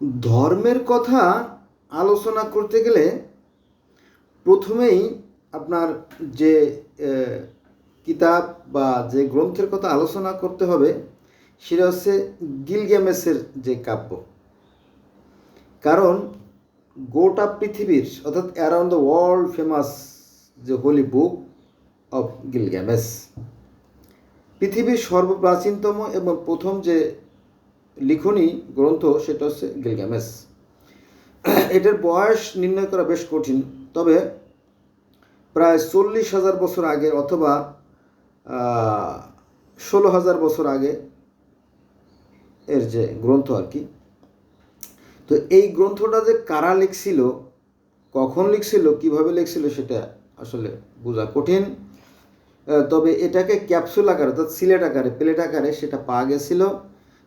ধর্মের কথা আলোচনা করতে গেলে প্রথমেই আপনার যে কিতাব বা যে গ্রন্থের কথা আলোচনা করতে হবে, সেটা হচ্ছে গিলগেমেসের যে কাব্য। কারণ গোটা পৃথিবীর, অর্থাৎ অ্যারাউন্ড দ্য ওয়ার্ল্ড ফেমাস যে হোলি বুক অফ গিলগ্যামেস পৃথিবীর সর্বপ্রাচীনতম এবং প্রথম যে লিখনী গ্রন্থ সেটা হচ্ছে গিলগ্যামেস এটার বয়স নির্ণয় করা বেশ কঠিন, তবে প্রায় চল্লিশ হাজার বছর আগে অথবা ষোলো হাজার বছর আগে এর যে গ্রন্থ আর কি। তো এই গ্রন্থটা যে কারা লিখছিল, কখন লিখছিল, কীভাবে লিখছিল সেটা আসলে বোঝা কঠিন। তবে এটাকে ক্যাপসুল আকারে অর্থাৎ সিলেট আকারে, প্লেট আকারে সেটা পাওয়া গেছিল।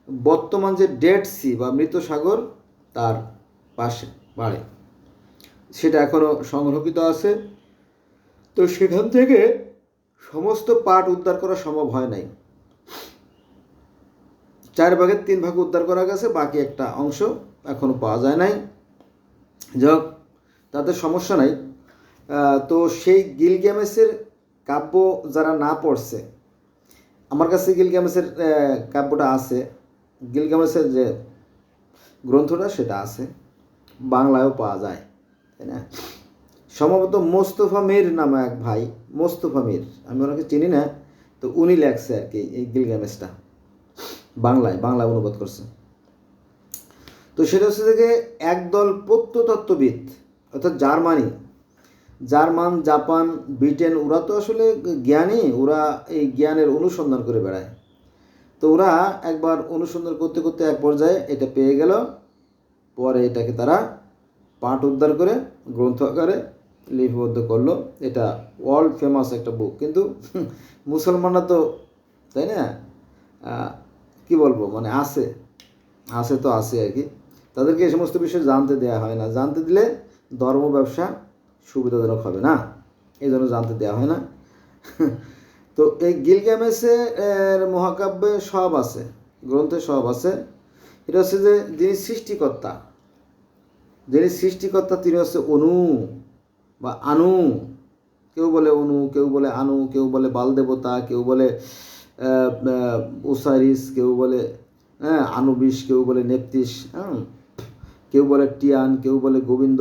বর্তমান যে ডেড সি বা মৃত সাগর তার পাশে বাড়ে। সেটা এখনও সংরক্ষিত আছে। তো সেখান থেকে সমস্ত পার্ট উদ্ধার করা সম্ভব হয় নাই। চার ভাগের তিন ভাগ উদ্ধার করা গেছে বাকি একটা অংশ এখনও পাওয়া যায় নাই। যাক তাতে সমস্যা নাই। তো সেই গিলগ্যামেসের কাব্য যারা না পড়ছে আমার কাছে গিলগ্যামেসের আহ, কাব্যটা আছে। গিলগ্যামেসের যে গ্রন্থটা সেটা আছে। বাংলায়ও পাওয়া যায়, তাই না? সম্ভবত মোস্তফা মীর নামে এক ভাই, মোস্তফা মীর, আমি ওনাকে চিনি না, তো উনি লেখছে আর কি এই গিলগ্যামেসটা বাংলায় বাংলা অনুবাদ করছে। তো সেটা হচ্ছে থেকে একদল প্রত্নতত্ত্ববিদ, অর্থাৎ জার্মানি। জার্মান, জাপান, ব্রিটেন, ওরা তো আসলে জ্ঞানী, ওরা এই জ্ঞানের অনুসন্ধান করে বেড়ায়। তো ওরা একবার অনুসন্ধান করতে করতে এক পর্যায়ে এটা পেয়ে গেল। পরে এটাকে তারা পাঠ উদ্ধার করে, গ্রন্থ আকারে লিপিবদ্ধ করল। এটা ওয়ার্ল্ড ফেমাস একটা বুক কিন্তু মুসলমানরা তো, তাই না? কি বলব? মানে আছে। আছে তো আছে আর কি। তাদেরকে এই সমস্ত বিষয়ে জানতে দেওয়া হয় না। জানতে দিলে ধর্ম ব্যবসা সুবিধাজনক হবে না। এই জন্য জানতে দেওয়া হয় না। তো এই গিলগ্যামেসে এর মহাকাব্যে সব আছে, গ্রন্থে সব আছে। এটা হচ্ছে যে যিনি সৃষ্টিকর্তা যিনি সৃষ্টিকর্তা তিনি হচ্ছে অনু বা আনু। কেউ বলে অনু, কেউ বলে আনু, কেউ বলে বালদেবতা, কেউ বলে ওসাইরিস কেউ বলে হ্যাঁ আনুবিস কেউ বলে নেপতিস হ্যাঁ কেউ বলে টিয়ান, কেউ বলে গোবিন্দ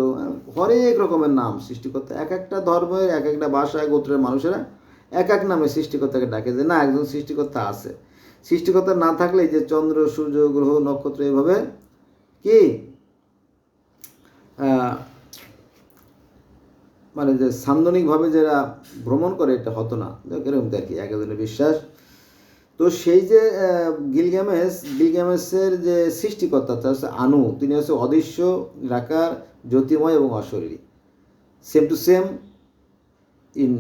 হরেক রকমের নাম সৃষ্টিকর্তা। এক একটা ধর্মের, এক একটা ভাষায়, গোত্রের মানুষেরা এক এক নামে সৃষ্টিকর্তাকে ডাকে যে না, একজন সৃষ্টিকর্তা আছে। সৃষ্টিকর্তা না থাকলে যে চন্দ্র, সূর্য, গ্রহ, নক্ষত্র এভাবে কি? মানে যে সান্দনিকভাবে যারা ভ্রমণ করে, এটা হতো না। এরকম দেখি এক একজনের বিশ্বাস। তো সেই যে গিলগ্যামেস গিলগ্যামেসের যে সৃষ্টিকর্তা, তার হচ্ছে আনু। তিনি হচ্ছে অদৃশ্য, নিরাকার জ্যোতিময় এবং অশরীরী। সেম টু সেম ইন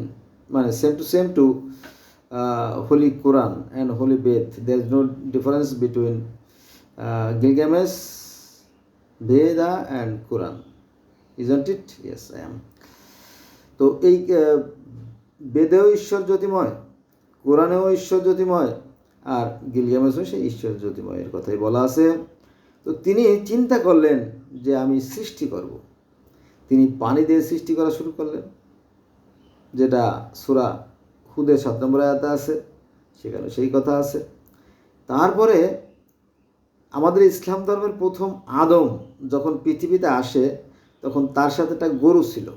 মানে same to same to holy Quran and holy Veda there is no difference between Gilgamesh Veda and Quran isn't it yes I am তো এই বেদেও ঈশ্বর জ্যোতিময় কোরআনেও ঈশ্বর জ্যোতিময় আর গিলগামেসও সেই ঈশ্বর জ্যোতিময়ের কথাই বলা আছে। তো তিনি চিন্তা করলেন যে আমি সৃষ্টি করব। তিনি পানি দিয়ে সৃষ্টি করা শুরু করলেন। যেটা সুরা খুদের সাত নম্বর আয়াতে আছে, সেখানে সেই কথা আছে। তারপরে আমাদের ইসলাম ধর্মের প্রথম আদম যখন পৃথিবীতে আসে, তখন তার সাথে একটা গরু ছিল।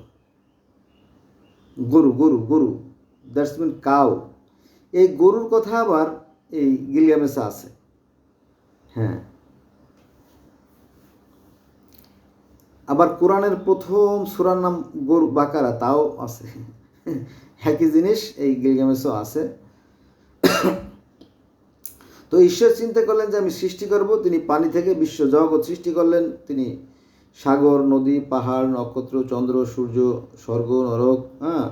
গরু গরু গরু, দ্যাটস মিন কাউ। এই গরুর কথা আবার এই গিলিয়ামেসে আছে। হ্যাঁ। আবার কোরআনের প্রথম সুরার নাম গরু বাকারা, তাও আছে। একই জিনিস এই গিলগামেসও আছে। তো ঈশ্বর চিন্তা করলেন যে আমি সৃষ্টি করব, তিনি পানি থেকে বিশ্ব জগৎ সৃষ্টি করলেন। তিনি সাগর, নদী, পাহাড়, নক্ষত্র, চন্দ্র, সূর্য, স্বর্গ, নরক হ্যাঁ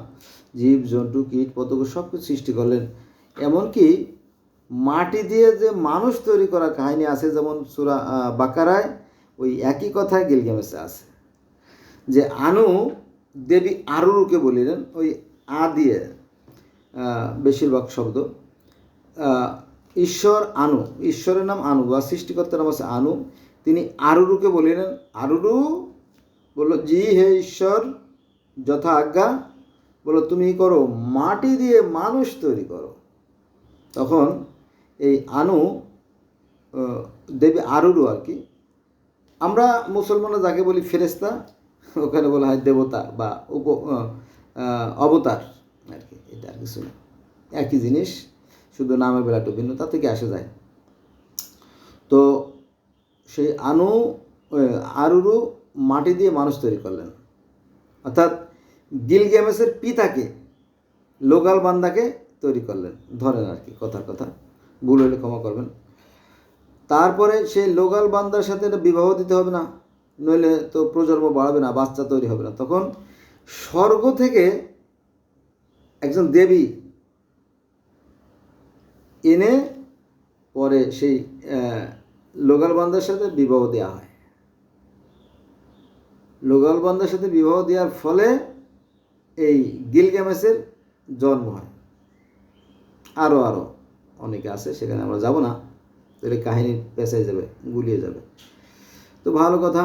জীব, জন্তু, কীট, পতঙ্গ সব কিছু সৃষ্টি করলেন। এমনকি মাটি দিয়ে যে মানুষ তৈরি করা কাহিনী আছে, যেমন সুরা বাকারায়, ওই একই কথায় গিলগামেসে আছে। যে আনু দেবী আরুরুকে বলিলেন, ওই আ দিয়ে বেশিরভাগ শব্দ ঈশ্বর আনু, ঈশ্বরের নাম আনু বা সৃষ্টিকর্তার নাম আছে আনু। তিনি আরুরুকে বলিলেন, আরুরু? বলল, জি হে ঈশ্বর, যথা আজ্ঞা। বলল, তুমি করো, মাটি দিয়ে মানুষ তৈরি করো। তখন এই আনু দেবী আরুরু আর কি। আমরা মুসলমানরা যাকে বলি ফেরেস্তা ওখানে বলা হয় দেবতা বা উপ অবতার আর কি, এটা আর কিছু না। একই জিনিস, শুধু নামের বেলাটা ভিন্ন তা থেকে আসে যায়। তো সেই আনু আরুরু মাটি দিয়ে মানুষ তৈরি করলেন। অর্থাৎ গিলগেমেসের পিতাকে, লোকাল বান্দাকে তৈরি করলেন। ধরেন আর কি, কথার কথা। ভুল হলে ক্ষমা করবেন। তারপরে সেই লোকাল বান্দার সাথে এটা বিবাহ দিতে হবে না। নইলে তো প্রজন্ম বাড়াবে না, বাচ্চা তৈরি হবে না। তখন স্বর্গ থেকে একজন দেবী এনে পরে সেই লোকাল বান্দার সাথে বিবাহ দেওয়া হয়। লোকাল বান্দার সাথে বিবাহ দেওয়ার ফলে এই গিলগ্যামেসের জন্ম হয়। আরও আরও অনেকে আছে, সেখানে আমরা যাব না। তাহলে কাহিনী পেঁচাই যাবে, গুলিয়ে যাবে। তো ভালো কথা।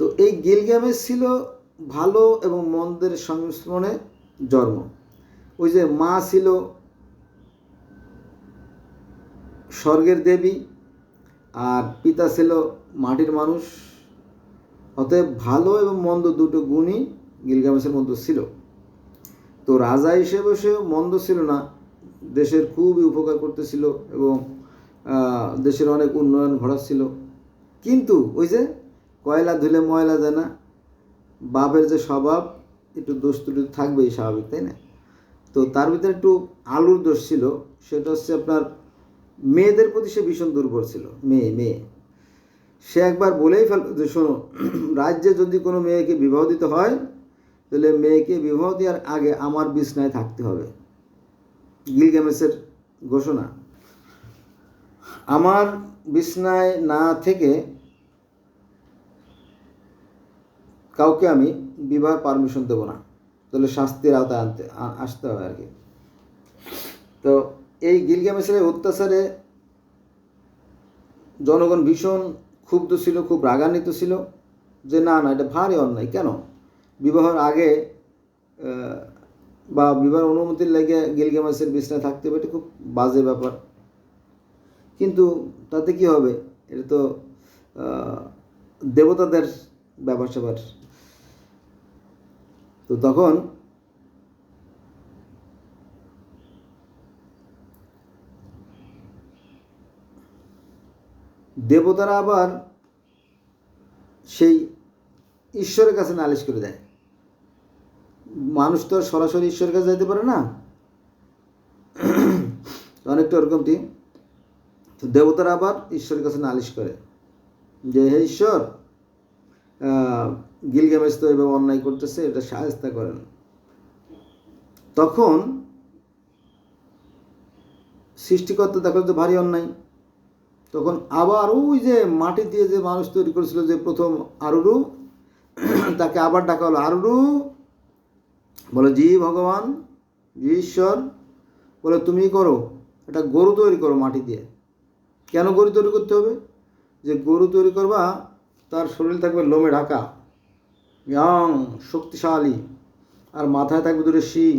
তো এই গিলগ্যামেস ছিল ভালো এবং মন্দের সংমিশ্রণে জন্ম। ওই যে মা ছিল স্বর্গের দেবী, আর পিতা ছিল মাটির মানুষ। অতএব ভালো এবং মন্দ দুটো গুণই গিলগামেশের মধ্যে ছিল। তো রাজা হিসেবে সে মন্দ ছিল না। দেশের খুবই উপকার করতেছিল এবং দেশের অনেক উন্নয়ন ঘটাচ্ছিল। কিন্তু ওই যে কয়লা ধুলে ময়লা যায় না, বাপের যে স্বভাব, একটু দোষ ত্রুটি থাকবেই স্বাভাবিক, তাই না? তো তার ভিতরে একটু আলুর দোষ ছিল, সেটা হচ্ছে আপনার মেয়েদের প্রতি সে ভীষণ দুর্বল ছিল, মেয়ে মেয়ে। সে একবার বলেই ফেল, যে শোনো, রাজ্যে যদি কোনো মেয়েকে বিবাহ দিতে হয়, তাহলে মেয়েকে বিবাহ দেওয়ার আগে আমার বিছনায় থাকতে হবে। গিলগামেসের ঘোষণা। আমার বিছনায় না থেকে কাউকে আমি বিবাহ পারমিশন দেবো না। তাহলে শাস্তির আওতায় আনতে আসতে হবে আর কি। তো এই গিলগামেসের এই অত্যাচারে জনগণ ভীষণ ক্ষুব্ধ ছিল, খুব রাগান্বিত ছিল যে না না, এটা ভারী অন্যায়। কেন? বিবাহের আগে বা বিবাহ অনুমতির লেগে গিলগামেসের বিছনায় থাকতে হবে, এটা খুব বাজে ব্যাপার। কিন্তু তাতে কি হবে? এটা তো দেবতাদের ব্যাপার স্যাপার। তো তখন দেবতারা আবার সেই ঈশ্বরের কাছে নালিশ করে দেয়। মানুষ তো সরাসরি ঈশ্বরের কাছে যেতে পারে না। অনেকটা ওরকমটি। তো দেবতারা আবার ঈশ্বরের কাছে নালিশ করে যে হে ঈশ্বর আহ, গিলগামেশ তো এভাবে অন্যায় করতেছে এটা সাহায্যতা করেন তখন সৃষ্টিকর্তা দেখো যে ভারী অন্যায়। তখন আবার ওই যে মাটি দিয়ে যে মানুষ তৈরি করেছিল যে প্রথম আরুরু তাকে আবার ডাকা হলো আরুরু। বলে জি ভগবান জি ঈশ্বর বলে তুমি করো একটা গরু তৈরি করো মাটি দিয়ে। কেন গরু তৈরি করতে হবে? যে গরু তৈরি করবা তার শরীর থাকবে লোমে ঢাকা ইয়ং শক্তিশালী আর মাথায় থাকবে দুটো শিং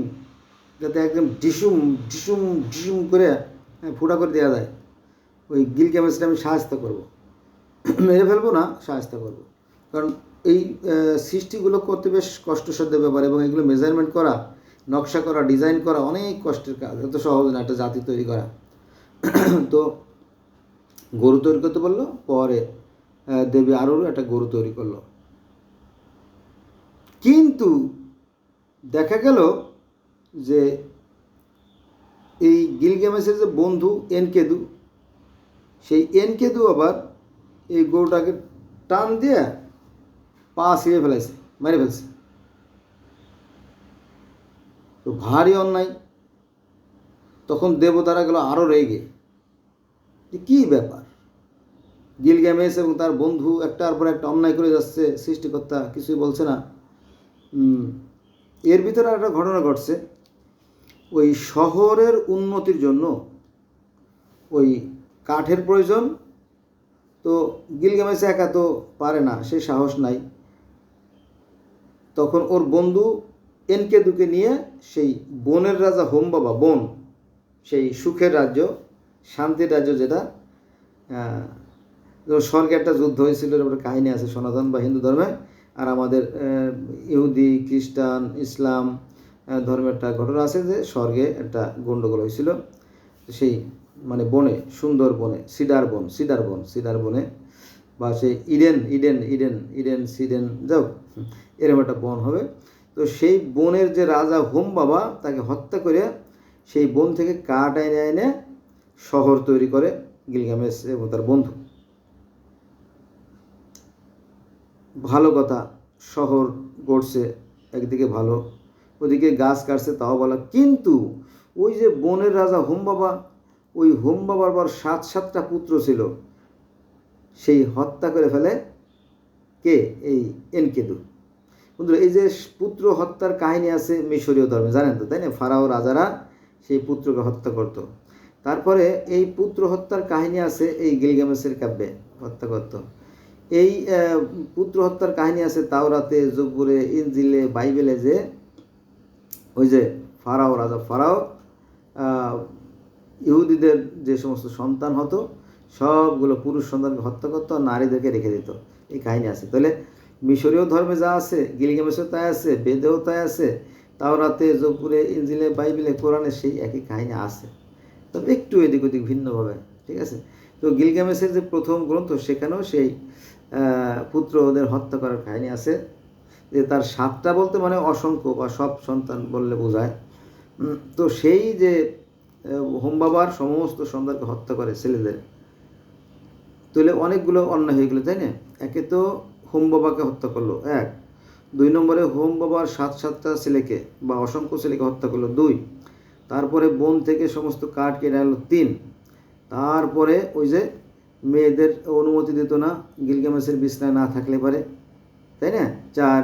যাতে একদম ডিসুম ডিসুম ডিসুম করে হ্যাঁ, ফুটা করে দেওয়া যায়। ওই গিল ক্যামেসটা আমি সাহায্য করব। মেরে ফেলব না সাহায্য করব। কারণ এই সৃষ্টিগুলো করতে বেশ কষ্টসাধ্য ব্যাপার এবং এগুলো মেজারমেন্ট করা নকশা করা ডিজাইন করা অনেক কষ্টের কাজ এত সহজ না একটা জাতি তৈরি করা। তো গরু তৈরি করতে বলল, পরে দেবী আরও একটা গরু তৈরি করল। কিন্তু দেখা গেল যে এই গিলগেমেসের যে বন্ধু এনকেদু সেই এনকেদু আবার এই গরুটাকে টান দিয়ে পা ছিঁড়ে ফেলেছে মেরে ফেলছে। তো ভারী অন্যায়। তখন দেবতারা গেল আরও রেগে। যে কী ব্যাপার? গিলগ্যামেস এবং তার বন্ধু একটার পর একটা অন্যায় করে যাচ্ছে, সৃষ্টিকর্তা কিছুই বলছে না। এর ভিতরে একটা ঘটনা ঘটছে। ওই শহরের উন্নতির জন্য ওই কাঠের প্রয়োজন, তো গিলগামেশ একা তো পারে না, সে সাহস নাই। তখন ওর বন্ধু এনকেদুকে নিয়ে সেই বনের রাজা হোম বাবা বন, সেই সুখের রাজ্য শান্তির রাজ্য যেটা স্বর্গে একটা যুদ্ধ হয়েছিল একটা কাহিনী আছে, সনাতন বা হিন্দু ধর্মে, আর আমাদের ইহুদি, খ্রিস্টান, ইসলাম ধর্মের একটা ঘটনা আছে যে স্বর্গে একটা গণ্ডগোল হয়েছিল। সেই মানে বনে, সুন্দর বনে, সিডার বন সিডার বন, সিডার বনে বা সেই ইডেন ইডেন ইডেন ইডেন, সিডেন যাও এরকম একটা বন হবে। তো সেই বনের যে রাজা হোম বাবা, তাকে হত্যা করে সেই বন থেকে কাঠ এনে এনে শহর তৈরি করে গিলগামেশ এবং তার বন্ধু। ভালো কথা, শহর গড়ছে একদিকে ভালো, ওদিকে গাছ কাটছে তাও ভালো। কিন্তু ওই যে বনের রাজা হোম বাবা, ওই হোম বাবার পর সাত সাতটা পুত্র ছিল, সেই হত্যা করে ফেলে কে? এই এনকেদু। বন্ধুরা, এই যে পুত্র হত্যার কাহিনী আছে মিশরীয় ধর্মে, জানেন তো, তাই না? ফারাও রাজারা সেই পুত্রকে হত্যা করত। তারপরে এই পুত্র হত্যার কাহিনী আছে এই গিলগামেসের কাব্যে হত্যা করত এই পুত্র হত্যার কাহিনী আছে তাওরাতে, জব্বুরে, ইনজিলে, বাইবেলে যে, ওই যে ফারাও, রাজা ফারাও ইহুদিদের যে সমস্ত সন্তান হতো, সবগুলো পুরুষ সন্তানকে হত্যা করতো, আর নারীদেরকে রেখে দিত। এই কাহিনী আছে। তাহলে মিশরীয় ধর্মে যা আছে গিলগামেশেও তাই আছে, বেদেও তাই আছে, তাওরাতে, জব্বুরে ইঞ্জিলে বাইবেলে, কোরআনে সেই একই কাহিনী আছে। তবে একটু এদিক ওদিক ভিন্নভাবে ঠিক আছে? তো গিলগামেশের যে প্রথম গ্রন্থ, সেখানেও সেই পুত্র ওদের হত্যা করার কাহিনী আছে। যে তার সাতটা বলতে মানে অসংখ্য বা সব সন্তান বললে বোঝায়। তো সেই যে হোম বাবার সমস্ত সন্তানকে হত্যা করে ছেলেদের। তাহলে অনেকগুলো অন্যায় হয়ে গেলো, তাই না? একে তো হোম বাবাকে হত্যা করল, এক। দুই নম্বরে হোম বাবার সাত সাতটা ছেলেকে বা অসংখ্য ছেলেকে হত্যা করল, দুই। তারপরে বন থেকে সমস্ত কাঠ কেটে আনলো তিন। তারপরে ওই যে মেয়েদের অনুমতি দিত না গিলগামেসের বিছনায় না থাকলে পারে, তাই না? চার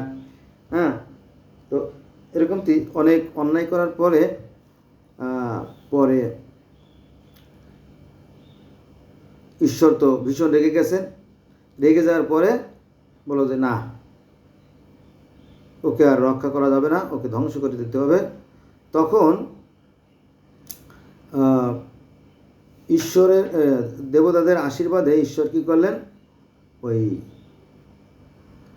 হ্যাঁ? তো এরকম অনেক অন্যায় করার পরে পরে ঈশ্বর তো ভীষণ রেগে গেছেন। রেগে যাওয়ার পরে বলো যে, না, ওকে আর রক্ষা করা যাবে না, ওকে ধ্বংস করে দিতে হবে। তখন ঈশ্বরের দেবতাদের আশীর্বাদে ঈশ্বর কী করলেন? ওই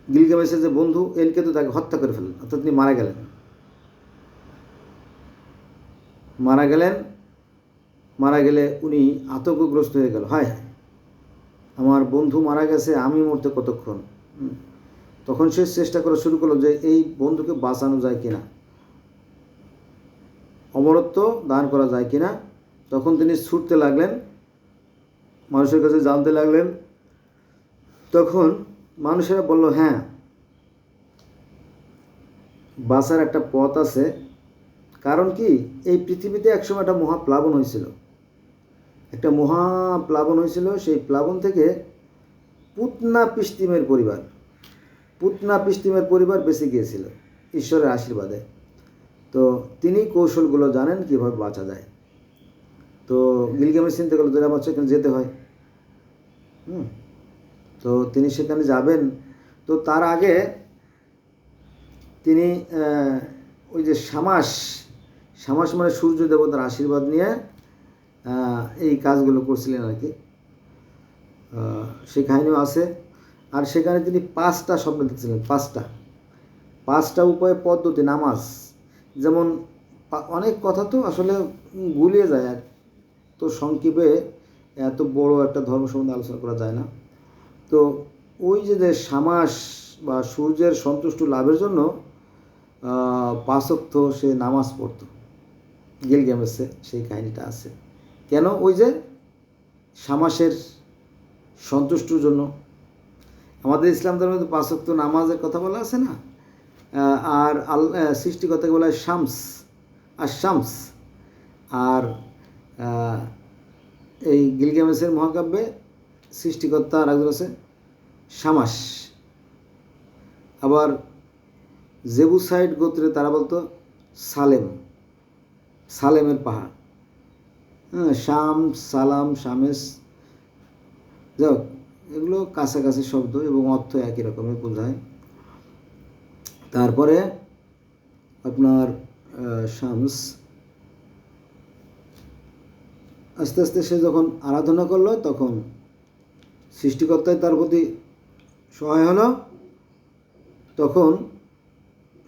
গিলগামেশের যে বন্ধু এনকে তো তাকে হত্যা করে ফেললেন, অর্থাৎ তিনি মারা গেলেন। মারা গেলেন, মারা গেলে উনি আতঙ্কগ্রস্ত হয়ে গেল। হায় হায়, আমার বন্ধু মারা গেছে, আমি মরতে কতক্ষণ? তখন সে চেষ্টা করা শুরু করল যে এই বন্ধুকে বাঁচানো যায় কিনা? অমরত্ব দান করা যায় কিনা? তখন তিনি ছুটতে লাগলেন, মানুষের কাছে জানতে লাগলেন। তখন মানুষেরা বলল হ্যাঁ বাঁচার একটা পথ আছে। কারণ কি? এই পৃথিবীতে একসময় একটা মহাপ্লাবন হয়েছিল। একটা মহাপ্লাবন হয়েছিল, সেই প্লাবন থেকে পুতনা পিস্তিমের পরিবার, পুতনা পিস্তিমের পরিবার বেঁচে গিয়েছিল ঈশ্বরের আশীর্বাদে। তো তিনি কৌশলগুলো জানেন কীভাবে বাঁচা যায়। তো গিলগামেশ চিন্তা করল তাহলে আমার সেখানে যেতে হয়। হুম? তো তিনি সেখানে যাবেন। তো তার আগে তিনি ওই যে সামাস সামাস মানে সূর্য দেবতার আশীর্বাদ নিয়ে এই কাজগুলো করছিলেন আর কি। সেই কাহিনীও আছে। আর সেখানে তিনি পাঁচটা স্বপ্ন দেখছিলেন, পাঁচটা। পাঁচটা উপায়, পদ্ধতি, নামাজ। যেমন অনেক কথা তো আসলে গুলিয়ে যায় আর তো সংক্ষেপে এত বড় একটা ধর্ম সম্বন্ধে আলোচনা করা যায় না। তো ওই যে যে সামাস বা সূর্যের সন্তুষ্ট লাভের জন্য আহ, পাঁচক্ত সে নামাজ পড়তো। গিলগামেসে সেই কাহিনীটা আছে। কেন? ওই যে সামাসের সন্তুষ্টর জন্য। আমাদের ইসলাম ধর্মে তো পাঁচক্ত নামাজের কথা বলা আছে না? আর আল আহ, সৃষ্টিকর্তাকে বলা হয় শামস। আর শামস আর এই গিলগামেসের মহাকাব্যে সৃষ্টিকর্তা আর একজন আছে শামাস আবার জেবুসাইড গোত্রে তারা বলতো সালেম, সালেমের পাহাড়। হ্যাঁ শাম, সালাম, শামেস যাক এগুলো কাছাকাছি শব্দ এবং অর্থ একই রকমের বোঝায়। তারপরে আপনার শামস আস্তে আস্তে সে যখন আরাধনা করল, তখন সৃষ্টিকর্তায় তার প্রতি সহায় হলো। তখন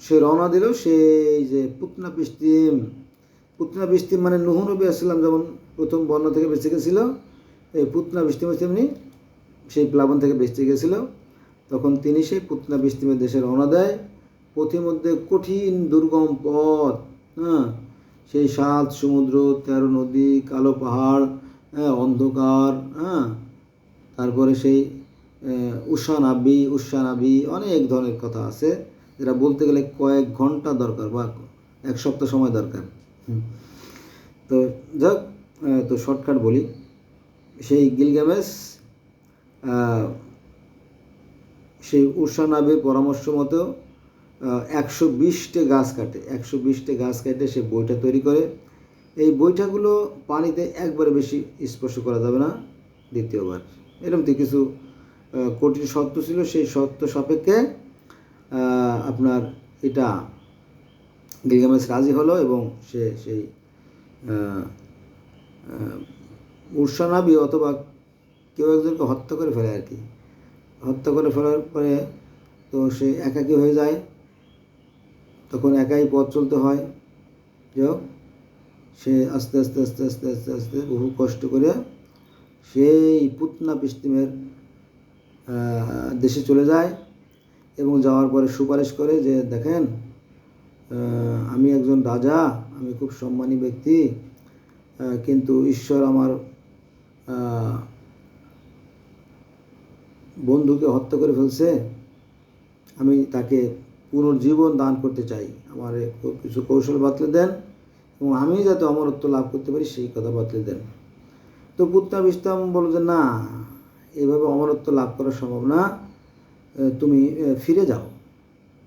সে রওনা দিল সেই যে পুতনা পিস্তিম। পুতনা পিস্তিম মানে নুহ নবী আসলাম যেমন প্রথম বর্ণ থেকে বেঁচে গেছিল, এই পুতনা পিস্তিম তেমনি সেই প্লাবন থেকে বেঁচে গেছিল। তখন তিনি সেই পুতনা পিস্তিমের দেশে রওনা দেয়। পথিমধ্যে কঠিন দুর্গম পথ হ্যাঁ সেই সাত সমুদ্র তেরো নদী কালো পাহাড় হ্যাঁ অন্ধকার হ্যাঁ তারপরে সেই আহ, উষা নাবি উষা নাবি অনেক ধরনের কথা আছে যেটা বলতে গেলে কয়েক ঘণ্টা দরকার বা এক সপ্তাহ সময় দরকার। তো যাক তো শর্টকাট বলি সেই গিলগামেশ আহ, সেই উষা নাবির পরামর্শ মতো একশো বিশটে গাছ কাটে। একশো বিশটে গাছ কাটে সে বইটা তৈরি করে। এই বইটাগুলো পানিতে একবারে বেশি স্পর্শ করা যাবে না দ্বিতীয়বার। এরকম তো কিছু কঠিন শর্ত ছিল। সেই শর্ত সাপেক্ষে আপনার এটা গিলগামেশ রাজি হলো এবং সে সেই উর্সানাবি অথবা কেউ একজনকে হত্যা করে ফেলে আর কি। হত্যা করে ফেলার পরে তো সে একাকী হয়ে যায়। তখন একাই পথ চলতে হয়। যাই সে আস্তে আস্তে আস্তে আস্তে আস্তে আস্তে বহু কষ্ট করে সেই পুতনা পিস্তিমের দেশে চলে যায় এবং যাওয়ার পরে সুপারিশ করে যে, দেখেন আমি একজন রাজা, আমি খুব সম্মানী ব্যক্তি কিন্তু ঈশ্বর আমার বন্ধুকে হত্যা করে ফেলছে। আমি তাকে পুনর্জীবন দান করতে চাই। আমার কিছু কৌশল বাতলে দেন এবং আমি যাতে অমরত্ব লাভ করতে পারি, সেই কথা বাতলে দেন। তো পুত্তা বিস্তাম বলল যে, না, এভাবে অমরত্ব লাভ করা সম্ভব না। তুমি ফিরে যাও।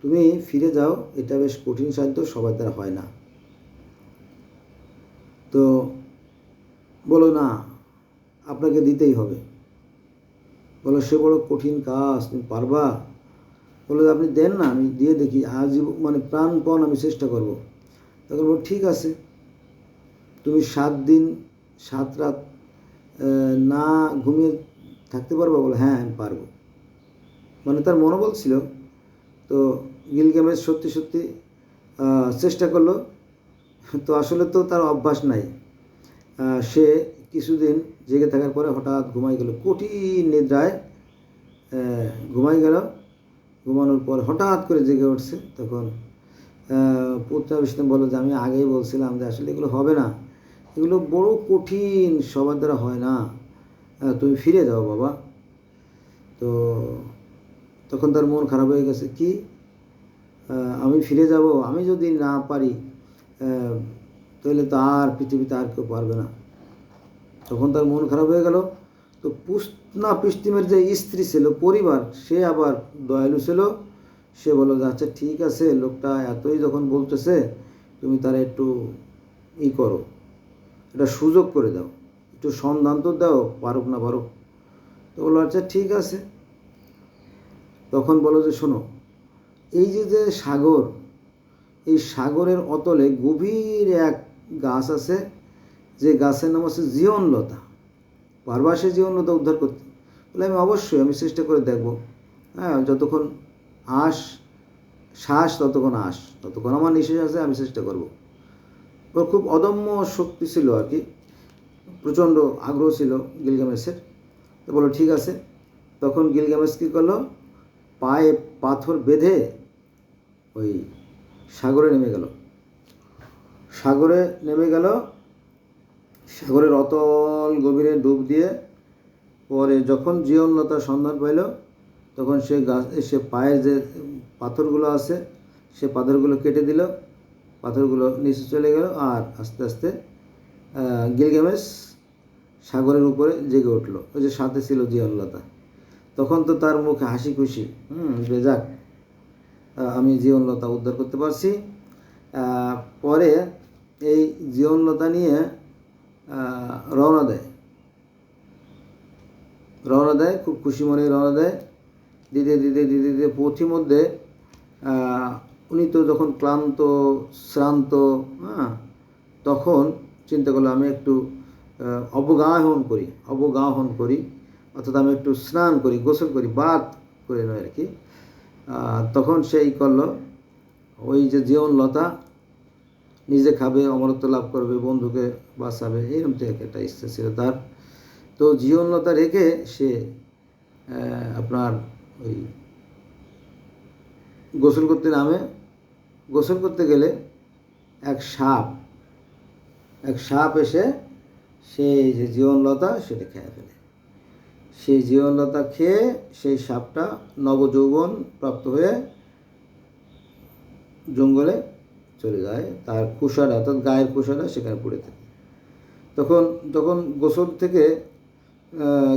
তুমি ফিরে যাও, এটা বেশ কঠিন সাধ্য সবার দ্বারা হয় না। তো বলো না, আপনাকে দিতেই হবে। বলো সে বড় কঠিন কাজ, তুমি পারবা? বলে যে আপনি দেন না, আমি দিয়ে দেখি আজীব মানে প্রাণপণ আমি চেষ্টা করব। তখন বলো, ঠিক আছে। তুমি সাত দিন, সাত রাত না ঘুমিয়ে থাকতে পারব? বলে হ্যাঁ আমি পারব। মানে তার মনোবল ছিল। তো গিলগেমেজ সত্যি সত্যি চেষ্টা করল। তো আসলে তো তার অভ্যাস নাই। সে কিছুদিন জেগে থাকার পরে হঠাৎ ঘুমাই গেল। কঠিন নিদ্রায় ঘুমাই গেল। ঘুমানোর পর হঠাৎ করে জেগে উঠছে, তখন পুত্রা বিষ্ণু বলল যে, আমি আগেই বলছিলাম যে, আসলে এগুলো হবে না। এগুলো বড় কঠিন, সবার দ্বারা হয় না। তুমি ফিরে যাও বাবা। তো তখন তার মন খারাপ হয়ে গেছে, কি? আমি ফিরে যাব? আমি যদি না পারি তাহলে তো আর পৃথিবীতে আর কেউ পারবে না। তখন তার মন খারাপ হয়ে গেল। তো পুস্তনা পিস্তিমের যে স্ত্রী ছিল, পরিবার, সে আবার দয়ালু ছিল। সে বলল যে আচ্ছা ঠিক আছে, লোকটা এতই যখন বলতেছে, তুমি তারা একটু ই করো এটা সুযোগ করে দাও, একটু সন্ধান তো দাও, পারুক না পারুক। তো বলল আচ্ছা ঠিক আছে। তখন বলো যে, শোনো, এই যে যে সাগর, এই সাগরের অতলে গভীর এক গাছ আছে, যে গাছের নাম হচ্ছে জীবনলতা। পারবা সে জীবনলতা উদ্ধার করতে বলে আমি অবশ্যই, আমি চেষ্টা করে দেখব। হ্যাঁ যতক্ষণ আস শ্বাস, ততক্ষণ আস ততক্ষণ আমার নিঃশ্বাস আছে, আমি চেষ্টা করব। ওর খুব অদম্য শক্তি ছিল আর কি, প্রচণ্ড আগ্রহ ছিল গিলগামেশের। তো বলো ঠিক আছে। তখন গিলগামেশ কী করল? পায়ে পাথর বেঁধে ওই সাগরে নেমে গেল। সাগরে নেমে গেল, সাগরের অতল গভীরে ডুব দিয়ে পরে যখন জীবনলতার সন্ধান পাইল, তখন সে গাছ সে পায়ের যে পাথরগুলো আছে, সে পাথরগুলো কেটে দিল, পাথরগুলো নিচে চলে গেল আর আস্তে আস্তে গিলগামেশ সাগরের উপরে জেগে উঠল। ওই যে সাথে ছিল জীবনলতা তখন তো তার মুখে হাসি খুশি। হুম যাক আমি জীবনলতা উদ্ধার করতে পারছি। পরে এই জীবনলতা নিয়ে রওনা দেয়। রওনা দেয়, খুব খুশি মনে রওনা দেয়। দিতে দিতে দিতে দিতে পথিমধ্যে উনি তো যখন ক্লান্ত, শ্রান্ত হ্যাঁ তখন চিন্তা করল, আমি একটু অবগাহন করি অবগাহন করি, অর্থাৎ আমি একটু স্নান করি, গোসল করি বাদ করে নয় আর কি। তখন সেই করল, ওই যে জীবনলতা নিজে খাবে, অমরত্ব লাভ করবে, বন্ধুকে বাঁচাবে, এরকম থেকে একটা ইচ্ছা ছিল তার। তো জীবনলতা রেখে সে আপনার ওই গোসল করতে নামে। গোসল করতে গেলে এক সাপ এক সাপ এসে সেই যে জীবনলতা সেটা খেয়ে ফেলে। সেই জীবনলতা খেয়ে সেই সাপটা নবযৌবন প্রাপ্ত হয়ে জঙ্গলে চলে যায়। তার কুষারা অর্থাৎ গায়ের কুষারা সেখানে পড়ে থাকে। তখন যখন গোসল থেকে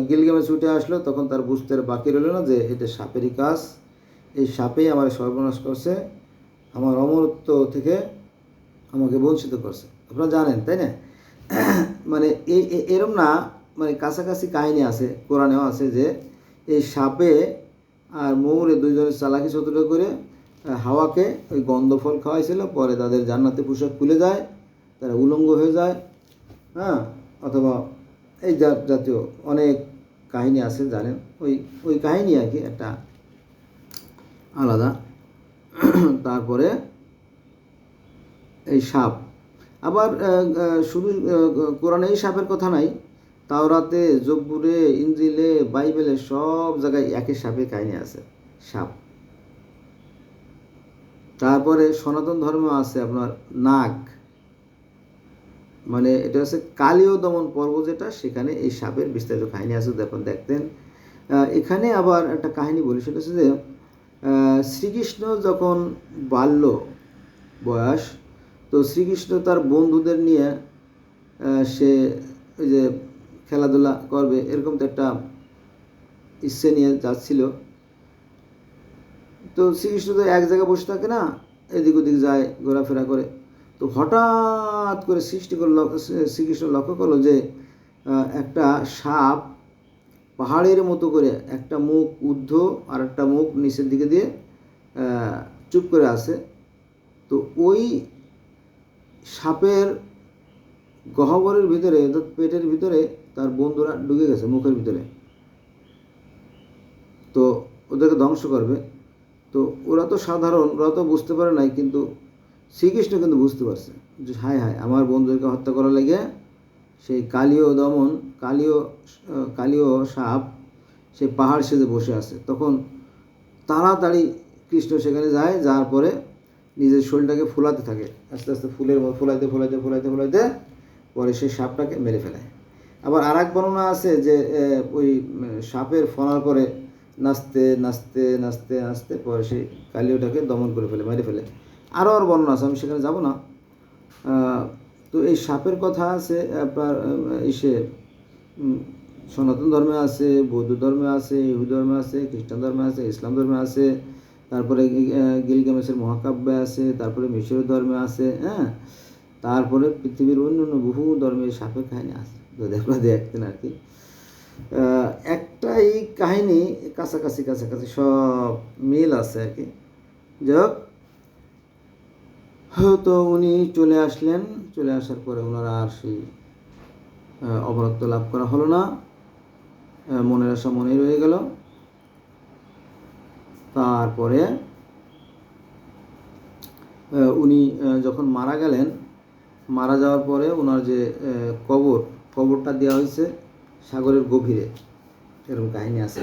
গিলগামে ছুটে আসলো, তখন তার বুঝতে বাকি রইল না যে এটা সাপেরই কাজ। এই সাপেই আমার সর্বনাশ করছে, আমার অমরত্ব থেকে আমাকে বঞ্চিত করছে। আপনারা জানেন, তাই না? মানে এই এরম না মানে কাছাকাছি কাহিনী আছে, কোরআনেও আছে যে এই সাপে আর মৌরে দুইজনের চালাকি চতুর করে হাওয়াকে ওই গন্ধ ফল খাওয়াইছিল, পরে তাদের জান্নাতে পোশাক খুলে যায়, তারা উলঙ্গ হয়ে যায় হ্যাঁ? অথবা এই জাতীয় অনেক কাহিনী আছে, জানেন। ওই ওই কাহিনী আর কি একটা আলাদা। তারপরে এই সাপ। আবার শুধু কোরআনে এই সাপের কথা নাই, তাওরাতে, জব্বুরে ইঞ্জিলে বাইবেলে সব জায়গায় একই সাপের কাহিনী আছে, সাপ। তারপরে সনাতন ধর্ম আছে আপনার নাগ। মানে এটা হচ্ছে কালীয় দমন পর্ব যেটা, সেখানে এই সাপের বিস্তারিত কাহিনী আছে দেখুন দেখতেন। এখানে আবার একটা কাহিনী বলি, সেটা হচ্ছে যে শ্রীকৃষ্ণ যখন বাল্য বয়স, তো শ্রীকৃষ্ণ তার বন্ধুদের নিয়ে সে ওই যে খেলাধুলা করবে, এরকম তো একটা ইচ্ছে নিয়ে যাচ্ছিল। তো শ্রীকৃষ্ণ তো এক জায়গায় বসে থাকে না, এদিক ওদিক যায়, ঘোরাফেরা করে। তো হঠাৎ করে সৃষ্টি করল, শ্রীকৃষ্ণ লক্ষ্য করল যে একটা সাপ পাহাড়ের মতো করে একটা মুখ ঊর্ধ্ব আর একটা মুখ নিচের দিকে দিয়ে চুপ করে আছে। তো ওই সাপের গহ্বরের ভিতরে, অর্থাৎ পেটের ভিতরে তার বন্ধুরা ঢুকে গেছে, মুখের ভিতরে। তো ওদেরকে ধ্বংস করবে। তো ওরা তো সাধারণ, ওরা তো বুঝতে পারে নাই, কিন্তু শ্রীকৃষ্ণ কিন্তু বুঝতে পারছে যে হায় হায়, আমার বন্ধুদেরকে হত্যা করার লেগে সেই কালীয় দমন, কালীয় কালীয় সাপ সেই পাহাড় সেজে বসে আছে। তখন তাড়াতাড়ি কৃষ্ণ সেখানে যায়, যাওয়ার পরে নিজের শরীরটাকে ফুলাতে থাকে। আস্তে আস্তে ফুলের ফুলাইতে ফুলাইতে ফুলাইতে ফুলাইতে পরে সেই সাপটাকে মেরে ফেলায় আবার আর এক বর্ণনা আছে যে ওই সাপের ফনার পরে নাচতে নাচতে নাচতে নাচতে পরে সেই কালীয়টাকে দমন করে ফেলে, মেরে ফেলে। আরও আর বর্ণনা আছে আমি সেখানে যাব না। তো এই সাপের কথা আছে আপনার এসে সনাতন ধর্মে আছে বৌদ্ধ ধর্মে আছে ইহুদি ধর্মে আছে খ্রিস্টান ধর্মে আছে ইসলাম ধর্মে আছে তারপরে গি- গিলগামেসের মহাকাব্যে আছে তারপরে মিশর ধর্মে আছে হ্যাঁ? তারপরে পৃথিবীর অন্য অন্য বহু ধর্মের সাপের কাহিনী আছে যদি আপনারা দেখতেন আর কি। আহ, একটা এই কাহিনী কাছাকাছি কাছাকাছি সব মিল আছে আর কি। যাই হোক তো উনি চলে আসলেন, চলে আসার পরে ওনারা আর সেই অবরত্ব লাভ করা হলো না। মনের আশা মনেই রয়ে গেল। তারপরে উনি যখন মারা গেলেন, মারা যাওয়ার পরে ওনার যে কবর, কবরটা দেওয়া হয়েছে সাগরের গভীরে, এরকম কাহিনী আছে।